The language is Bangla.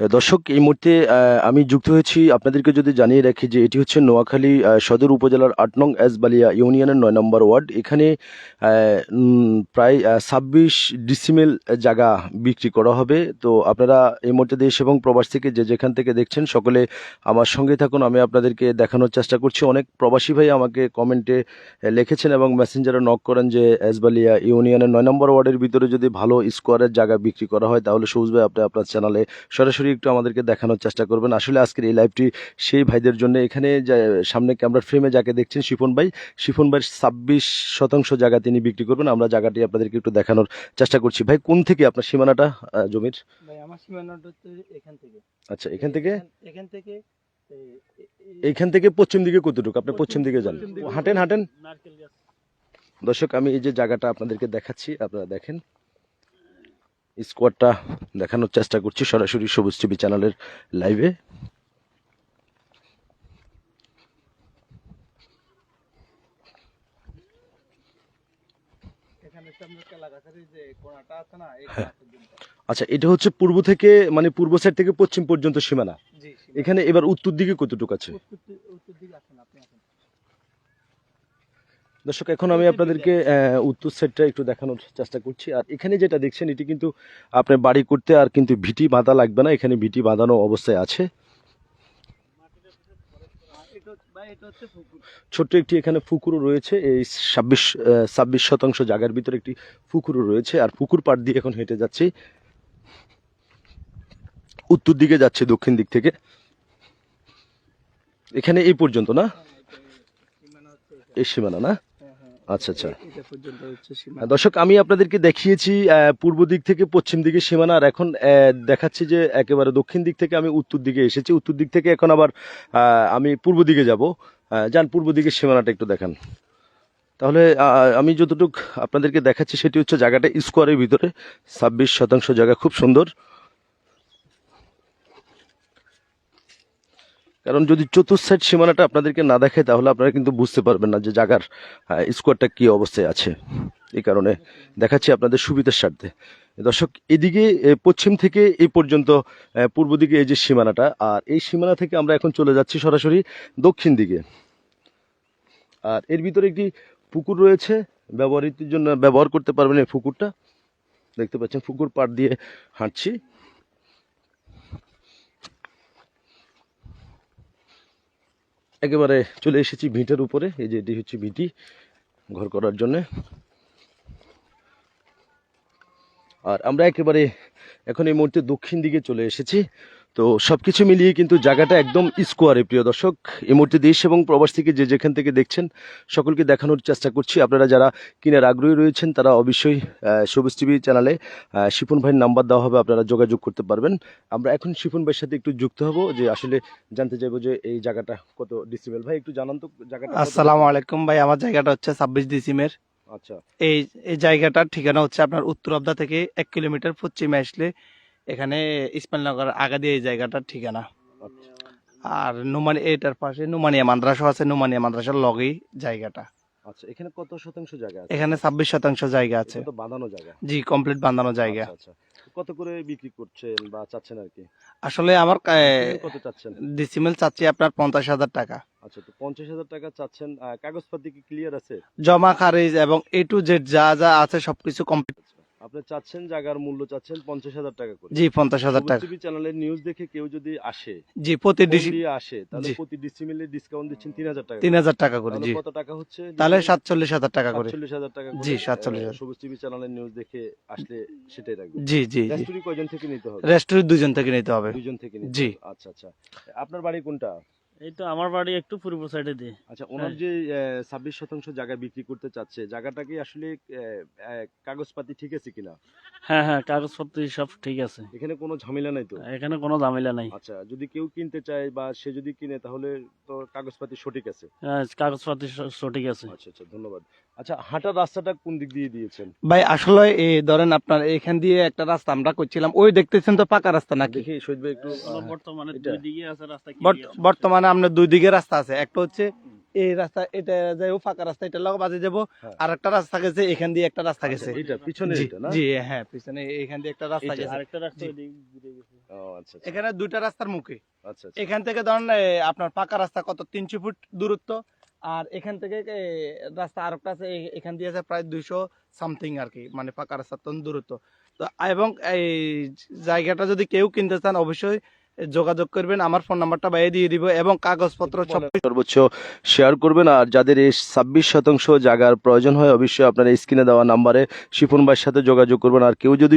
দর্শক, এই মুহূর্তে আমি যুক্ত হয়েছি আপনাদেরকে যদি জানিয়ে রাখি যে এটি হচ্ছে নোয়াখালী সদর উপজেলার আট নং এসবালিয়া ইউনিয়নের নয় নম্বর ওয়ার্ড। এখানে প্রায় ছাব্বিশ ডিসিমেল জায়গা বিক্রি করা হবে। তো আপনারা এই মুহূর্তে দেশ এবং প্রবাস থেকে যে যেখান থেকে দেখছেন, সকলে আমার সঙ্গে থাকুন। আমি আপনাদেরকে দেখানোর চেষ্টা করছি। অনেক প্রবাসী ভাই আমাকে কমেন্টে লিখেছেন এবং মেসেঞ্জারে নক করেন যে এসবালিয়া ইউনিয়নের নয় নম্বর ওয়ার্ডের ভিতরে যদি ভালো স্কোয়ারের জায়গা বিক্রি করা হয়, তাহলে সবুজ ভাই আপনি আপনার চ্যানেলে সরাসরি একটু আমাদেরকে দেখানোর চেষ্টা করবেন। আসলে আজকের এই লাইভটি সেই ভাইদের জন্য। এখানে যা সামনে ক্যামেরার ফ্রেমে যাকে দেখছেন শিফন ভাই শিফন ভাই ছাব্বিশ শতাংশ জায়গা তিনি বিক্রি করবেন। আমরা জায়গাটি আপনাদেরকে একটু দেখানোর চেষ্টা করছি। ভাই কোন থেকে আপনার সীমানাটা জমির? ভাই আমার সীমানাটা এখান থেকে। আচ্ছা এখান থেকে? এখান- থেকে এইখান থেকে পশ্চিম দিকে কতটুকু? আপনি পশ্চিম দিকে যান। হাঁটেন হাঁটেন? দর্শক আমি এই যে জায়গাটা আপনাদেরকে দেখাচ্ছি আপনারা দেখেন। স্কোয়াডটা দেখানোর চেষ্টা করছি সরাসরি সবুজ টিভি চ্যানেলের লাইভে হ্যাঁ। আচ্ছা এটা হচ্ছে পূর্ব থেকে মানে পূর্ব সাইড থেকে পশ্চিম পর্যন্ত সীমানা। এখানে এবার উত্তর দিকে কতটুকু আছে উত্তর দি- উত্তর দিকে আসেন আপনি আসেন দর্শক, এখন আমি আপনাদেরকে উত্তর সাইডটা একটু দেখানোর চেষ্টা করছি। আর এখানে যেটা দেখছেন, এটি কিন্তু আপনার বাড়ি করতে আর কিন্তু ভিটি বাঁধা লাগবে না। এখানে ভিটি বাঁধানো অবস্থায় আছে। ছোট্ট একটি এখানে পুকুরও রয়েছে। এই ছাব্বিশ ছাব্বিশ শতাংশ জায়গার ভিতরে একটি পুকুরও রয়েছে। আর পুকুর পাড় দিয়ে এখন হেঁটে যাচ্ছি। উত্তর দিকে যাচ্ছে, দক্ষিণ দিক থেকে। এখানে এই পর্যন্ত না? এই সীমানা না? আচ্ছা, আচ্ছা। সীমানা দর্শক আমি আপনাদেরকে দেখিয়েছি পূর্ব দিক থেকে পশ্চিম দিকে সীমানা আর এখন দেখাচ্ছি যে একেবারে দক্ষিণ দিক থেকে আমি উত্তর দিকে এসেছি। উত্তর দিক থেকে এখন আবার আমি পূর্ব দিকে যাব। যান পূর্ব দিকের সীমানাটা একটু দেখান। তাহলে আমি যতটুক আপনাদেরকে দেখাচ্ছি সেটি হচ্ছে জায়গাটা স্কোয়ারের ভিতরে। ছাব্বিশ শতাংশ জায়গা খুব সুন্দর। কারণ যদি চতুর্থ সীমানাটা আপনাদেরকে না দেখে, তাহলে আপনারা কিন্তু বুঝতে পারবেন না যে জায়গার স্কোয়ারটা কি অবস্থায় আছে। এই কারণে দেখাচ্ছি আপনাদের সুবিধার স্বার্থে। দর্শক, এদিকে পশ্চিম থেকে এই পর্যন্ত পূর্ব দিকে এই যে সীমানাটা, আর এই সীমানা থেকে আমরা এখন চলে যাচ্ছি সরাসরি দক্ষিণ দিকে। আর এর ভিতরে একটি পুকুর রয়েছে ব্যবহারিতের জন্য ব্যবহার করতে পারবেন এই পুকুরটা। দেখতে পাচ্ছেন, পুকুর পাড় দিয়ে হাঁটছি। একেবারে চলে এসেছি ভিটের উপরে। এই যে এটি হচ্ছে ভিটি ঘর করার জন্যে। আর আমরা একেবারে এখন এই মুহূর্তে দক্ষিণ দিকে চলে এসেছি। তো সব কিছু মিলিয়ে কিন্তু জায়গাটা একদম স্কোয়ারে প্রিয় দর্শক। এই মুহূর্তে দেশ এবং প্রবাস থেকে যে যেখান থেকে দেখছেন সকলকে দেখানোর চেষ্টা করছি। আপনারা যারা কিনার আগ্রহী রয়েছেন তারা অবশ্যই সবুজ টিভি চ্যানেলে শিপন ভাইয়ের নাম্বার দেওয়া হবে আপনারা যোগাযোগ করতে পারবেন। আমরা এখন শিপন ভাইয়ের সাথে একটু যুক্ত হব যে আসলে জানতে চাইব যে এই জায়গাটা কত ডিসিমেল ভাই একটু জানান তো জায়গাটা আসসালামু আলাইকুম ভাই আমার জায়গাটা হচ্ছে ছাব্বিশ ডিসিমের আচ্ছা। এই এই জায়গাটার ঠিকানা হচ্ছে আপনার উত্তর আবদা থেকে এক কিলোমিটার পশ্চিমে আসলে এখানে ইসমাইলনগর আগা দিয়ে এই জায়গাটার ঠিকানা। আচ্ছা। আর নুমানি এটার পাশে নুমানিয়া মাদ্রাসা আছে নুমানিয়া মাদ্রাসার লগেই জায়গাটা। আচ্ছা এখানে কত শতাংশ জায়গা আছে? এখানে ছাব্বিশ শতাংশ জায়গা আছে। তো বাঁধানো জায়গা। জি কমপ্লিট বাঁধানো জায়গা। আচ্ছা, আচ্ছা। কত করে বিক্রি করছেন বা চাচ্ছেন আর কি? আসলে আমার কত চাচ্ছেন? ডিসিমেল চাচ্ছি আপনার পঞ্চাশ হাজার টাকা। আচ্ছা তো পঞ্চাশ হাজার টাকা চাচ্ছেন আহ, কাগজপাতি কি ক্লিয়ার আছে? জমা খারিজ এবং এ টু জেড যা যা আছে সবকিছু কমপ্লিট আপনি চাচ্ছেন জায়গার মূল্য চাচ্ছেন পঞ্চাশ হাজার টাকা করে। জি পঞ্চাশ হাজার টাকা। টিভি চ্যানেলের নিউজ দেখে কেউ যদি আসে জি প্রতি ডিসি আসে তাহলে। প্রতি ডিসিমেলে ডিসকাউন্ট দিচ্ছেন তিন হাজার টাকা তিন হাজার টাকা করে জি। কত টাকা হচ্ছে? তাহলে সাতচল্লিশ হাজার টাকা করে। সাতচল্লিশ হাজার টাকা জি, 47,000 সবুজ টিভি চ্যানেলের নিউজ দেখে আসলে সেটাই রাখবে জি জি রেস্টুরি কয়জন থেকে নিতে হবে? রেস্টুরেন্ট দুজন থেকে নিতে হবে। দুজন থেকে জি। আচ্ছা আচ্ছা। আপনার বাড়ি কোনটা? এই তো আমার বাড়ি একটু পূর্ব সাইডে দিয়ে। আচ্ছা ওনার হ্যাঁ। যে ছাব্বিশ শতাংশ জায়গা বিক্রি করতে চাচ্ছে জায়গাটা কি আসলে কাগজপাতি ঠিক আছে কিনা? হ্যাঁ হ্যাঁ কাগজপত্র সব ঠিক আছে। এখানে কোনো ঝামেলা নাই তো? এখানে কোনো ঝামেলা নাই। আচ্ছা যদি কেউ কিনতে চায় বা সে যদি কিনে তাহলে তো কাগজপাতি সঠিক আছে। হ্যাঁ, কাগজপাতি সঠিক আছে। আচ্ছা আচ্ছা ধন্যবাদ। আচ্ছা হাঁটার রাস্তাটা কোন দিক দিয়ে দিয়েছেন ভাই আসলে এই ধরেন আপনার এখান দিয়ে একটা রাস্তা আমরা করছিলাম ওই দেখতেছেন তো পাকা রাস্তা নাকি দেখি শহীদ ভাই একটু বর্তমানে? দুই দিকে আছে রাস্তা। বর্তমানে আপনার দুই দিকে রাস্তা আছে একটা হচ্ছে এই রাস্তা এটা যাইও ফাঁকা রাস্তা এটা লগে বাজে যাব হ্যাঁ। আর একটা রাস্তা গেছে এখান দিয়ে একটা রাস্তা গেছে আচ্ছা, পিছনে জি এটা না জি হ্যাঁ পিছনে এখান দিয়ে একটা রাস্তা গেছে আরেকটা রাস্তা জি। ওইদিকে ঘুরে গেছে। ও আচ্ছা আচ্ছা এখানে দুইটা রাস্তার মুখে আচ্ছা। এখান থেকে ধরেন আপনার পাকা রাস্তা কত তিনশো ফুট দূরত্ব আর এখান থেকে রাস্তা আরেকটা আছে এখান দিয়ে আছে প্রায় দুইশো সামথিং আর কি মানে পাকা রাস্তার দূরত্ব। তো, এবং এই জায়গাটা যদি কেউ কিনতে চান, অবশ্যই যোগাযোগ করবেন, আমার ফোন নাম্বারটা বাইরে দিয়ে দিব, এবং কাগজপত্র সর্বোচ্চ শেয়ার করবেন, আর যাদের এই ছাব্বিশ শতাংশ জায়গার প্রয়োজন হয়, অবশ্যই আপনার স্ক্রিনে দেওয়া নাম্বারে শিপন ভাইয়ের সাথে যোগাযোগ করবেন, আর কেউ যদি